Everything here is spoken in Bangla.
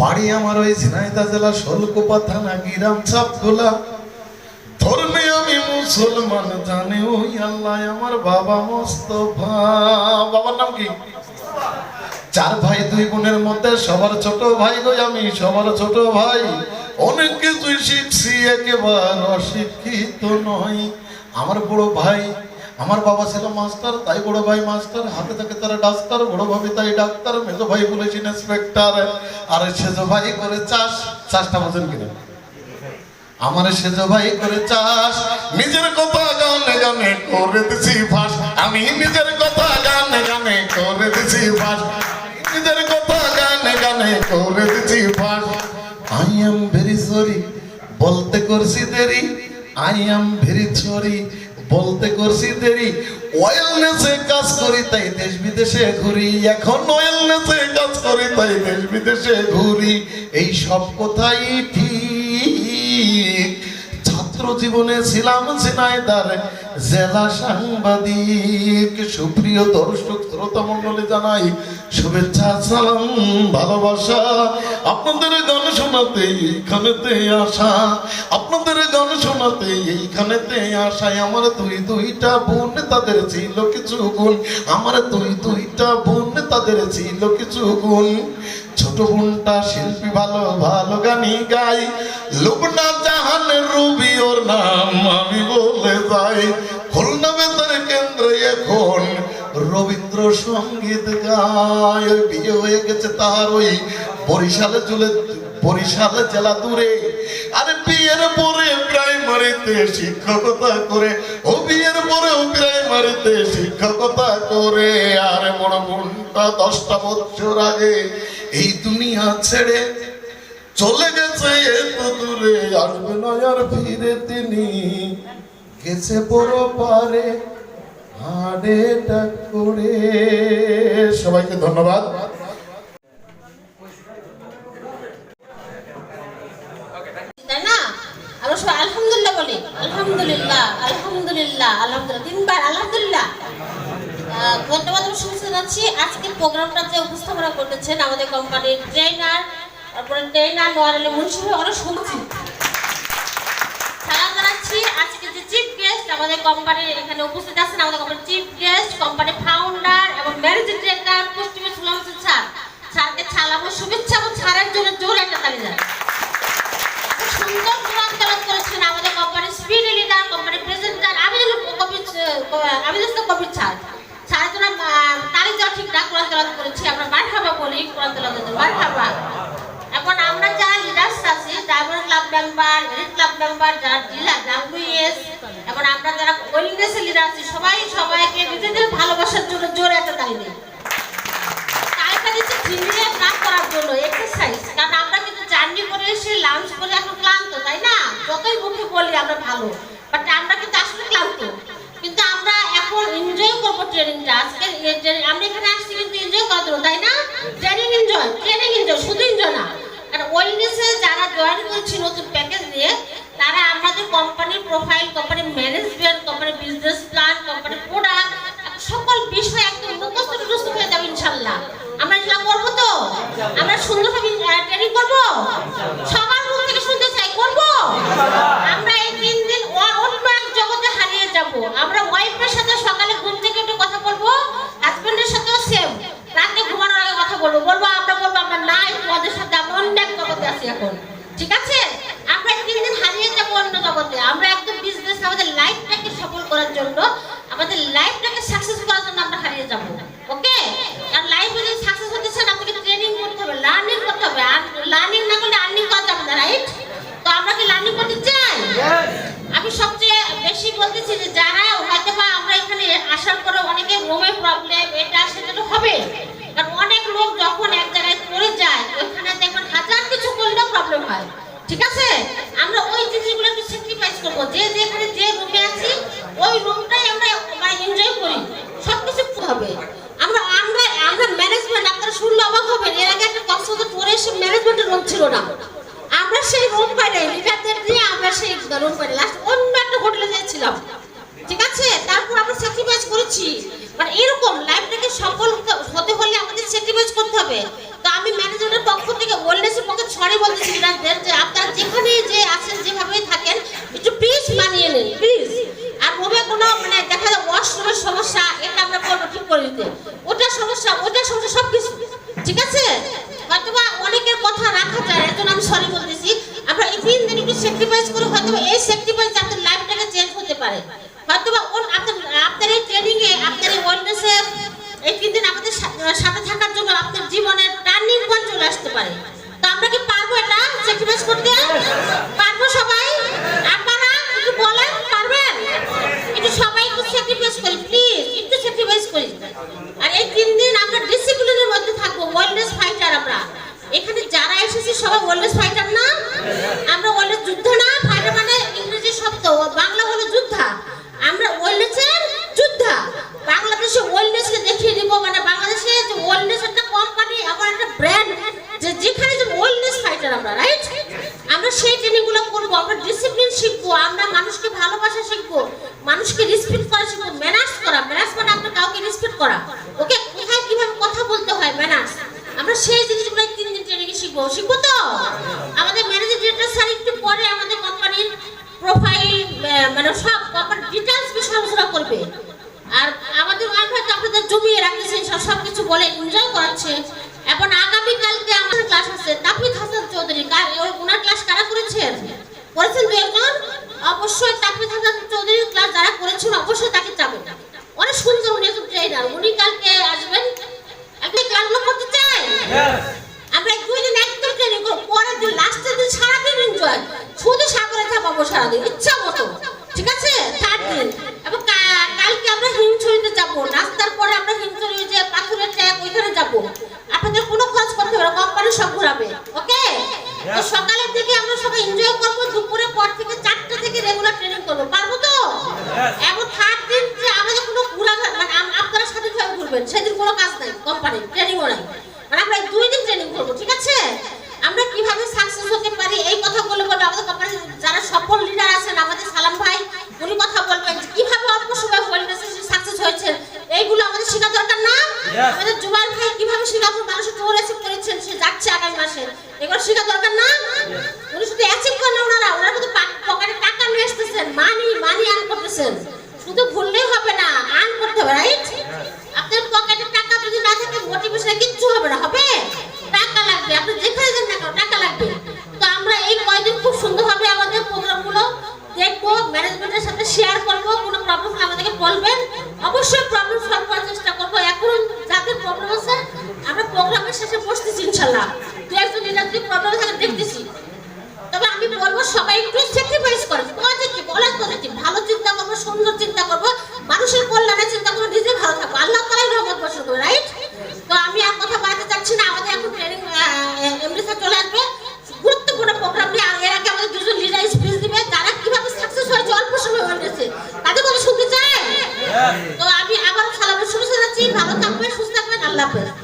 বাড়ি আমার ওই ঝিনাইদা জেলা শোলকোপা থানা, গিরাম চাপগোলা ধর্মে আমি মুসলমান, জানে ওই আল্লাহ আমার বাবা মোস্তফা। বাবার নাম কি? চার ভাই, দুই বোনের মধ্যে সবার ছোট ভাই গো আমি, সবার ছোট ভাই। অনেক কিছুই শিখছি, একেবারে অশিক্ষিত নয় আমার বড় ভাই আমার বাবা ছিল মাস্টার, তাই বড় ভাই মাস্টার, হাতে থাকে তারা ডাক্তার, বড় ভাবি তাই ডাক্তার, মেজো ভাই পুলিশ ইন্সপেক্টর আর সেজো ভাই করে চাষ, চাষটা বোঝেন কিনা? আমার সেজ ভাই করে চাষ, নিজের কথা গানে গানে করে দিছি ফাঁস আমি নিজের কথা গানে গানে করে দিছি ফাঁস নিজের কথা গানে গানে করে দিছি ফাঁস আই এম ভেরি সরি বলতে করছি দেরি আই এম ভেরি সরি বলতে করছি দেরি। ওয়েলনেসে কাজ করি তাই দেশ বিদেশে ঘুরি। এখন ওয়েলনেসে কাজ করি তাই দেশ বিদেশে ঘুরি। এই সব কথাই ঠিক। জীবনে ছিলাম ঝিনাইদার। জেলা সাংবাদিক, সুপ্রিয় দর্শক, শ্রোতা মন্ডলী জানাই শুভেচ্ছা, সালাম, ভালোবাসা। আপনাদের গান শোনাতে, এইখানেতে আসা আপনাদের গান শোনাতে, এইখানেতে আসায় আমার দুই দুইটা বোন, তাদের ছিল কিছু গুণ। আমার দুই দুইটা বোন, তাদের ছিল কিছু গুণ। ছোট বোনটা শিল্পী ভালো ভালো গানি গাই লুবনা জাহানের রবি ওর নাম আমি বলে যাই। খুলনা বেতার এখন রবীন্দ্র সংগীত গায়। বিয়ে হয়ে গেছে তার ওই বরিশালে চলে, বরিশালে জেলা দূরে। আরে বিয়ের পরে প্রাইমারিতে শিক্ষকতা করে। ও বিয়ের পরে ও প্রাইমারিতে শিক্ষকতা করে, আরে বড় বোনটা দশটা বছর আগে এই দুনিয়া ছেড়ে চলে গেছে এত দূরে আসবে না ফিরে তিনি। গেছে বড় পারে, হাড়ে করে। সবাইকে ধন্যবাদ তাই না আমরা সবাই আলহামদুলিল্লাহ বলি আলহামদুলিল্লাহ আলহামদুলিল্লাহ আলহামদুলিল্লাহ তিনবার আলহামদুলিল্লাহ আহ, ধন্যবাদ এবং শুভেচ্ছা প্রোগ্রামটা আজকের প্রোগ্রামটাতে উপস্থাপনা করতেছেন আমাদের কোম্পানির ট্রেনার তারপরে ট্রেনার নোয়ার আলী মুন্সি অনেক শুনছি আজকে যে চিফ গেস্ট আমাদের কোম্পানির এখানে উপস্থিত আছেন, আমাদের কোম্পানির চিফ গেস্ট কোম্পানির ফাউন্ডার এবং ম্যানেজিং ডিরেক্টর পুষ্টিমী সুলাম স্যার স্যারকে সালাম ও শুভেচ্ছা এবং ছাড়ের জন্য জোর একটা তালি যায় সুন্দর কোরআন তেলাওয়াত করেছেন আমাদের কোম্পানির স্পিড লিডার কোম্পানির প্রেসিডেন্ট আমিনুল কবির আমিনুল কবির স্যার স্যারের জন্য আহ, তালি দেওয়া ঠিক না কোরআন তেলাওয়াত করেছি আমরা মারহাবা বলি কোরআন তেলাওয়াত মারহাবা এখন আমরা যারা লিডার্স আছি ড্রাইভার আমরা এখন ক্লান্ত, তাই না? যতই মুখে বলি আমরা ভালো বাট আমরা কিন্তু আসলে ক্লান্ত। কিন্তু আমরা এখন এনজয় করব ট্রেনিংটা আজকে আমরা এখানে আসছি কিন্তু এনজয় করার তাই না ট্রেনিং এনজয় ট্রেনিং এনজয় শুধু এনজয় না কারণ ওয়েলনেসে যারা জয়েন করছি নতুন প্যাকেজ নিয়ে, তারা আমাদের কোম্পানির প্রোফাইল কোম্পানির ম্যানেজমেন্ট কোম্পানির বিজনেস প্ল্যান কোম্পানির প্রোডাক্ট সকল বিষয় একদম মুখস্থ টুখস্থ হয়ে যাবে ইনশাল্লাহ আমরা এগুলো করব তো? আমরা সুন্দরভাবে ট্রেনিং করব? সবার মুখ থেকে শুনতে চাই, করব? আমরা এই তিন দিন অন্য এক জগতে হারিয়ে যাব। আমরা ওয়াইফের সাথে সকালে ঘুম থেকে একটু কথা বলব হাজবেন্ডের সাথেও সেম রাতে ঘুমানোর আগে কথা বলব। বলব, আমরা বলব, আমরা নাই, তোমাদের সাথে আমরা অন্য এক জগতে আছি এখন ঠিক আছে আমরা এই তিন দিন হারিয়ে যাব জগতে আমরা একদম বিজনেস আমাদের লাইফটাকে সফল করার জন্য আমাদের লাইফটাকে সাকসেস করার জন্য আমরা হারিয়ে যাব। ওকে আর লাইফে যদি সাকসেস হতে চান আপনাকে ট্রেনিং করতে হবে লার্নিং করতে হবে। আর লার্নিং না করলে আর্নিং করা যাবে না রাইট তো আমরা কি লার্নিং করতে চাই? আমি সবচেয়ে বেশি বলতেছি যে যারা হয়তো বা আমরা এখানে আসার পরে অনেকে রোমে প্রবলেম এটা সেটা তো হবে। কারণ অনেক লোক যখন এক জায়গায় পড়ে যায় ওইখানে দেখবেন হাজার কিছু করলেও প্রবলেম হয়। ঠিক আছে? আমরা ওই জিনিসগুলো স্যাক্রিফাইস করব। যে যেখানে যে রুমে আছি, ওই রুমটাই আমরা মানে এনজয় করি। সবকিছু হবে। আমরা আমরা আমরা ম্যানেজমেন্ট আপনারা শুনলে অবাক হবেন, এর আগে একটা কক্সবাজার পরে এসে ম্যানেজমেন্টের রুম ছিল না। আমরা সেই রুম পাই নাই দিয়ে আমরা সেই রুম পাই লাস্ট অন্য একটা হোটেলে গিয়েছিলাম। ঠিক আছে? তারপর আমরা স্যাক্রিফাইস করেছি। মানে এরকম লাইফটাকে সফল হতে- হলে আমাদের স্যাক্রিফাইস করতে হবে। আমি ম্যানেজারের পক্ষ থেকে ওয়েলনেসের পক্ষে সরি বলতেছি বিরাজদের যে আপনারা যেখানে যে আছেন, যেভাবেই থাকেন, একটু প্লিজ মানিয়ে নিন প্লিজ আর রুমে কোনো মানে দেখা যায় ওয়াশরুমের সমস্যা, এটা আমরা বলব ঠিক করে দিতে। ওটা সমস্যা ওটা সমস্যা সব কিছু ঠিক আছে? হয়তোবা অনেকের কথা রাখা যায়, এর জন্য আমি সরি বলতেছি। আমরা এই তিন দিন একটু স্যাক্রিফাইস করে হয়তোবা এই স্যাক্রিফাইস আপনার লাইফটাকে চেঞ্জ হতে পারে। হয়তোবা ওর আপনার আপনার এই ট্রেনিং এ আপনার এই ওয়েলনেসে এই তিন দিন আমাদের সাথে থাকার জন্য আপনার জীবনের টার্নিং পয়েন্ট চলে আসতে পারে। তো আমরা কি পারব এটা? স্যাক্রিফাইস করতে? পারব সবাই? আপনারা একটু বলেন, পারবেন? একটু সবাই একটু স্যাক্রিফাইস করি প্লিজ একটু স্যাক্রিফাইস করি আর এই তিন দিন আমরা ডিসিপ্লিনের মধ্যে থাকব ওয়েলনেস ফাইটার আমরা এখানে যারা এসেছি সবাই ওয়েলনেস ফাইটার না আমরা ওয়েলনেস যুদ্ধ না ফাইটার মানে ইংরেজি শব্দ বাংলা হলো যোদ্ধা আমরা ওয়েলনেসের যোদ্ধা বাংলাদেশে ওয়েলনেসকে দেখিয়ে দিব মানে বাংলাদেশে যে ওয়েলনেস একটা কোম্পানি আবার একটা ব্র্যান্ড যে যেখানে যে ওয়েলনেস ফাইটার আমরা রাইট আমরা সেই ট্রেনিংগুলো করব আমরা ডিসিপ্লিন শিখব আমরা মানুষকে ভালোবাসা শিখব মানুষকে রেসপেক্ট করা শিখব ম্যানার্স করা ম্যানার্স মানে আপনার কাউকে রেসপেক্ট করা ওকে কোথায় কীভাবে কথা বলতে হয় ম্যানার্স আমরা সেই জিনিসগুলো তিন দিন ট্রেনিং শিখব। শিখব তো? আমাদের ম্যানেজার ডিরেক্টর স্যার একটু পরে আমাদের কোম্পানির প্রোফাইল মানে সব কোম্পানির ডিটেলস বিষয়ে আলোচনা করবে। আর আমাদের ওয়াইফ হয়তো আপনাদের জমিয়ে রাখতেছে, সব সব কিছু বলে এনজয় করাচ্ছে। এখন আগামী কালকে আমাদের ক্লাস আছে তাফিদ হাসান চৌধুরী। ওই- ওনার ক্লাস কারা করেছেন? করেছেন দু একজন? অবশ্যই তাফিদ হাসান চৌধুরীর ক্লাস যারা করেছেন, অবশ্যই তাকে যাবেন অনেক সুন্দর উনি একজন ট্রেনার উনি কালকে আসবেন? আপনি ক্লাসগুলো করতে চাই আমরা দুই দিন একদম ট্রেনিং করব পরের দিন লাস্টের দিন সারাদিন এনজয় শুধু সাগরে চাপাবো সারাদিন ইচ্ছা মতো। ঠিক আছে? চার দিন। এবং কালকে আমরা হিমছড়িতে যাব। নাস্তার পরে আমরা হিমছড়ি যে পাথরের ট্যাগ ওইখানে যাব। আপনাদের কোনো খরচ করতে হবে কোম্পানি সব ঘুরাবে ওকে তো সকালের দিকে আমরা সবাই এনজয় করব দুপুরের পর থেকে চারটে থেকে রেগুলার ট্রেনিং করব পারব তো এবং থার্ড দিন যে আমাদের কোনো ঘুরা মানে আম- আপনারা স্বাধীনভাবে ঘুরবেন সেদিন কোনো কাজ নাই কোম্পানি ট্রেনিংও নাই। মানে আমরা দুই দিন ট্রেনিং করব ঠিক আছে? আমরা কীভাবে সাকসেস হতে পারি এই কথাগুলো বলব আমাদের কোম্পানির যারা সফল লিডার আছেন আমাদের সালাম ভাই উনি কথা বলবেন কীভাবে অল্প সময় ওয়েলনেসে সাকসেস হয়েছে এইগুলো আমাদের শেখা দরকার না? আমাদের জুবাইর ভাই কীভাবে সিঙ্গাপুর মানুষের টোর অ্যাচিভ করেছেন সে যাচ্ছে আগামী মাসে এগুলো শেখা দরকার না উনি শুধু অ্যাচিভ করেন না ওনারা ওনারা কিন্তু পা- পকেটে টাকা নিয়ে আসতেছেন মানি মানি আর্ন করতেছেন শুধু ভুললেই হবে না আর্ন করতে হবে রাইট আপনার পকেটে টাকা যদি না থাকে মোটিভেশনে কিচ্ছু হবে না হবে টাকা লাগবে আপনি যেখানে যান না কেন টাকা লাগবে তো আমরা এই কয়দিন খুব সুন্দরভাবে আমাদের প্রোগ্রামগুলো দেখব ম্যানেজমেন্টের সাথে শেয়ার করব কোনো প্রবলেম হলে আমাদেরকে বলবেন? অবশ্যই প্রবলেম সলভ করার চেষ্টা করব। এখন যাদের প্রবলেম আছে, আমরা প্রোগ্রামের শেষে বসতেছি ইনশাল্লাহ। দু একজন যদি প্রবলেম থাকে দেখতেছি। তবে আমি বলব সবাই একটু স্যাক্রিফাইস করে পজিটিভ অনেক পজিটিভ ভালো চিন্তা করব সুন্দর চিন্তা করব মানুষের কল্যাণে চিন্তা করব নিজে ভালো থাকব আল্লাহ তালাই রহমত বসে করবে রাইট তো আমি আর কথা বাড়াতে চাচ্ছি না আমাদের এখন ট্রেনিং এমনি স্যার চলে আসবে গুরুত্বপূর্ণ প্রোগ্রাম নিয়ে আর এর আগে আমাদের দুজন লিডার স্পিচ দিবে যারা কীভাবে সাকসেস হয়েছে অল্প সময় হয়েছে তাদের কথা শুনতে